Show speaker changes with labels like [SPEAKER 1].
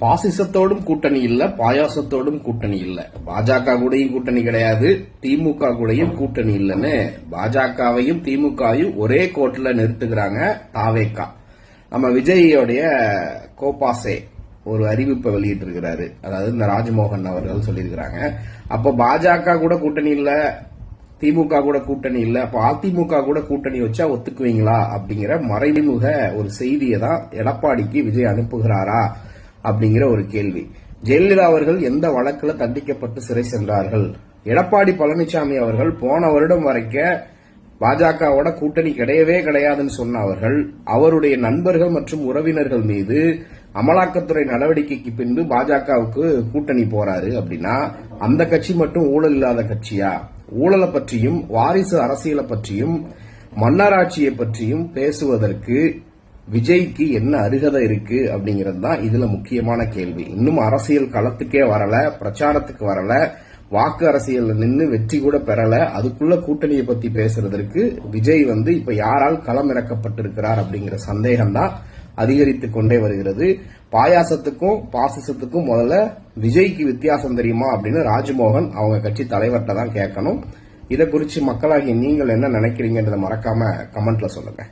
[SPEAKER 1] பாசிசத்தோடும் கூட்டணி இல்ல பாயாசத்தோடும் கூட்டணி இல்ல. பாஜக கூடயும் கூட்டணி கிடையாது திமுக கூடயும் கூட்டணி இல்லைன்னு பாஜகவையும் திமுகவையும் ஒரே கோட்டில் நிறுத்துகிறாங்க தாவேக்கா. நம்ம விஜயோடைய கோபாசே ஒரு அறிவிப்பை வெளியிட்டிருக்கிறாரு. அதாவது இந்த ராஜ்மோகன் அவர்கள் சொல்லியிருக்கிறாங்க. அப்போ பாஜக கூட கூட்டணி இல்ல திமுக கூட கூட்டணி இல்ல அப்ப அதிமுக கூட கூட்டணி வச்சா ஒத்துக்குவீங்களா அப்படிங்கிற மறைமுக ஒரு செய்தியை தான் எடப்பாடிக்கு விஜய் அனுப்புகிறாரா அப்படிங்கிற ஒரு கேள்வி. ஜெயலலிதா அவர்கள் எந்த வழக்கில் தண்டிக்கப்பட்டு சிறை சென்றார்கள்? எடப்பாடி பழனிசாமி அவர்கள் போன வருடம் வரைக்க பாஜகவோட கூட்டணி கிடையவே கிடையாதுன்னு சொன்ன அவர்கள் அவருடைய நண்பர்கள் மற்றும் உறவினர்கள் மீது அமலாக்கத்துறை நடவடிக்கைக்கு பின்பு பாஜகவுக்கு கூட்டணி போறாரு அப்படின்னா அந்த கட்சி மட்டும் ஊழல் இல்லாத கட்சியா? ஊழலை பற்றியும் வாரிசு அரசியலை பற்றியும் மன்னராட்சியை பற்றியும் பேசுவதற்கு விஜய்க்கு என்ன அருகதை இருக்கு அப்படிங்கிறது தான் இதுல முக்கியமான கேள்வி. இன்னும் அரசியல் களத்துக்கே வரல பிரச்சாரத்துக்கு வரல வாக்கு அரசியல்ல நின்று வெற்றி கூட பெறல. அதுக்குள்ள கூட்டணியை பத்தி பேசுறதற்கு விஜய் வந்து இப்ப யாரால் களமிறக்கப்பட்டிருக்கிறார் அப்படிங்கிற சந்தேகம் தான் அதிகரித்து கொண்டே வருகிறது. பாயாசத்துக்கும் பாசிசத்துக்கும் முதல்ல விஜய்க்கு வித்தியாசம் தெரியுமா அப்படின்னு ராஜ்மோகன் அவங்க கட்சி தலைவர்கிட்ட தான் கேட்கணும். இதை குறித்து மக்களாகிய நீங்கள் என்ன நினைக்கிறீங்கன்றதை மறக்காம கமெண்ட்ல சொல்லுங்க.